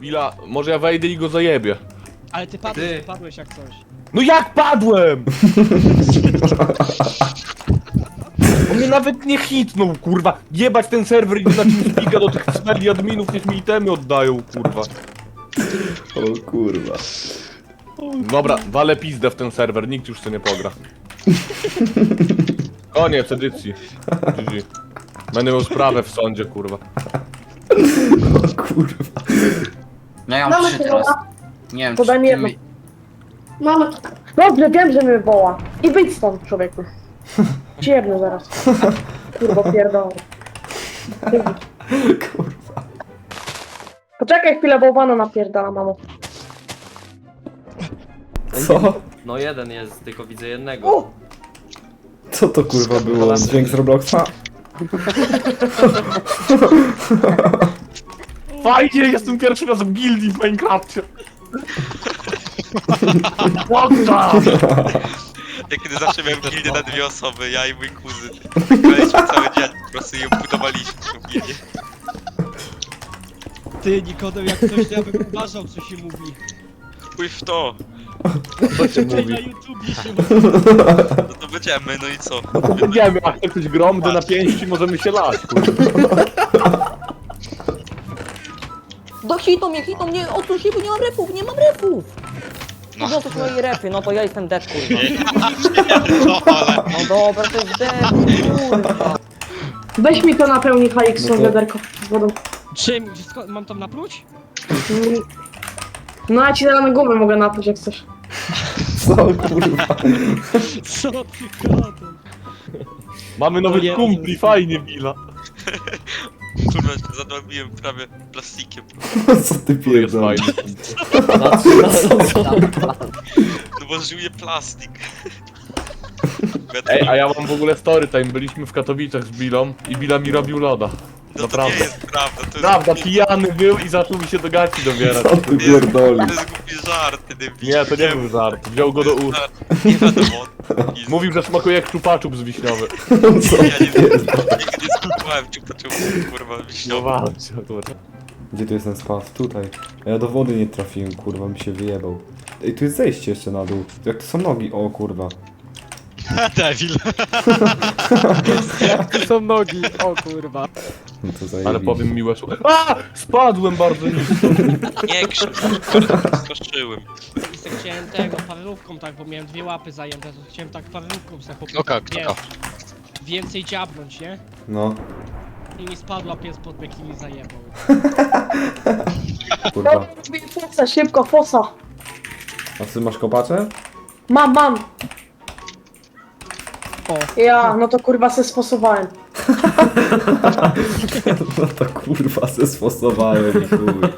Billa, może ja wejdę i go zajebię. Ale ty padłeś, Ty. ty padłeś jak coś. No jak padłem? On mnie nawet nie hitnął, kurwa. Jebać ten serwer i na do tych cmeli adminów, niech mi itemy oddają, kurwa. O kurwa. Dobra, walę pizdę w ten serwer, nikt już co nie pogra. Koniec edycji. GG. Będę miał sprawę w sądzie, kurwa. O kurwa. No ja mam Mamy trzy teraz. woła. Nie wiem, To czy daj mi ty jedno. mi... Mamy. Dobrze, wiem, że mnie woła. I wyjdź stąd, człowieku. Ciebie zaraz. Kurwa, pierdolę. Kurwa. Poczekaj chwilę, bo wana napierdala, mamo. Co? No jeden jest, tylko widzę jednego. O! Co to kurwa było? Dźwięk z Robloxa? Fajnie, jestem pierwszy raz w gildii w Minecrafcie. What the? Ja kiedy zawsze miałem gildię na dwie osoby, ja i mój kuzyn. Graliśmy cały dzień, po prostu ją budowaliśmy tą gildię. Ty, Nikodem, jak coś, to ja bym uważał, co się mówi. Chuj w to, Co się Tutaj mówi? na YouTubie się mówi. no to będziemy, no i co? Wiemy, jak chce ktoś gromdy na pięści, możemy się lać, kurwa. Do hitą mnie, hitą mnie, odsuń się, bo nie mam refów, nie mam refów! No. No to są moje refy, no to ja jestem dead, kurwa. No ale... No dobra, to jest dead, kurwa. Weź mi to napełni HX, No to- wiaderko z wodą. Czym? Mam tam napluć? Mm. No ja ci zaraz na głowę mogę napluć, jak chcesz. Co kurwa? Co ty? Mamy nowych nie- kumpli, fajnie, Billa. Kurwa, zadławiłem prawie plastikiem. Co ty jest pierdolisz? No bo żyje plastik. Ej, a ja mam w ogóle story time, byliśmy w Katowicach z Billą i Billa mi robił loda. No to Naprawdę. nie jest prawda, to jest Prawda, głupi, pijany był i zaczął mi się do gaci dobierać. Co ty pierdolisz? to jest głupi żart, ty debil. Nie, to nie był żart, wziął go do ust. Nie wiadomo. Nic. Mówił, że smakuje jak czupaczub z wiśniowy. Co Ja ty nie, nie spróbowałem ciupa kurwa, No kurwa. Gdzie tu jest ten spaw? Tutaj. A ja do wody nie trafiłem, kurwa, mi się wyjebał. Ej, tu jest zejście jeszcze na dół. Jak to są nogi? O kurwa. Devil. To są nogi, o kurwa. No to zajebiście. Ale powiem miłe słowo. A! Spadłem bardzo nisko. Nie skoczyłem. I se chciałem tego, parówką tak, bo miałem dwie łapy zajęte, to chciałem tak parówką se po Oka, wiesz, oka. Więcej dziabnąć, nie? No, I mi spadła pies pod mek i mi zajebał. kurwa. No, fosa, szybko, fosa. A ty masz kopacze? Mam, mam. O. Ja, no to kurwa se sposowałem. No to kurwa zesposowałem i chuj.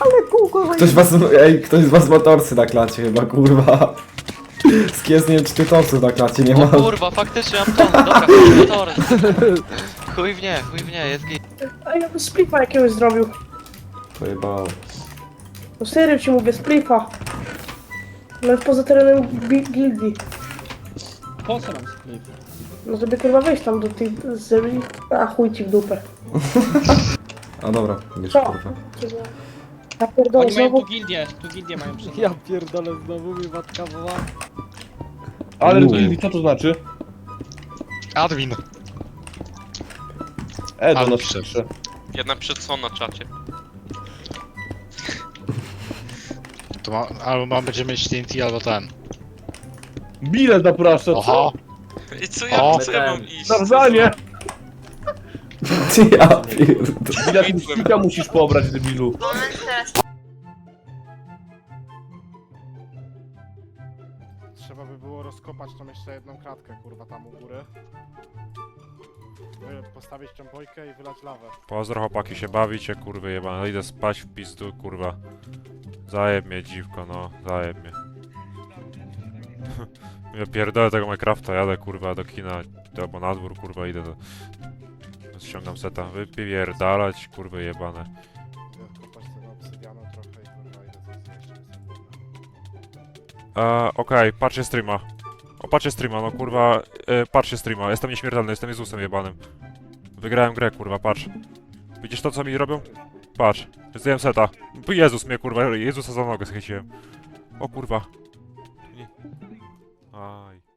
Ale kółko Ktoś was, ej, ktoś z was ma torsy na klacie chyba, kurwa. Skies, nie wiem czy ty na klacie nie O masz. kurwa, faktycznie mam ton, dobra, chuj. Chuj w nie, chuj w nie, jest git. A ja bym splifa jakiegoś zrobił. Pojebało. No serio ci mówię, splifa. No poza terenem gi- gildii. Po co nam sklep? No żeby kurwa wejść tam do tych zemli. A chuj ci w dupę. A dobra, wiesz Co? kurwa. Ja pierdolę Oni mają znowu. tu gildię, tu gildię mają przy Ja pierdolę, znowu mi matka woła. Ale Uuu. co to znaczy? Admin. E, do nas pisze. pisze. Jedna przed co na czacie. To ma, albo mam będziemy mieć TNT, albo ten. Bile zaprasza, co? Oho! I co ja, O. co ja mam iść? Nawzanie! Ja pierdolę. Bile, ty stika musisz pobrać, debilu. Trzeba by było rozkopać tą jeszcze jedną kratkę, kurwa, tam u góry. Wy- Postawić tą bojkę i wylać lawę. Pozdro chłopaki, się bawicie, kurwy jebane. Idę spać w pizdu, kurwa. Zajeb mnie dziwko, no, zajeb mnie. ja pierdolę tego Minecrafta, jadę kurwa do kina, albo na dwór, kurwa, idę do... Ściągam seta, wypierdalać, kurwy jebane. Kopać tego obsydianu trochę i kurwa idę coś zjeść. E, Okej, patrzcie streama. O, patrzcie streama, no kurwa, e, patrzcie streama, jestem nieśmiertelny, jestem Jezusem jebanym. Wygrałem grę, kurwa, patrz. Widzisz to, co mi robią? Patrz, zdjąłem seta. Jezus mnie, kurwa, Jezusa za nogę schwyciłem. O kurwa. Nie. Aj.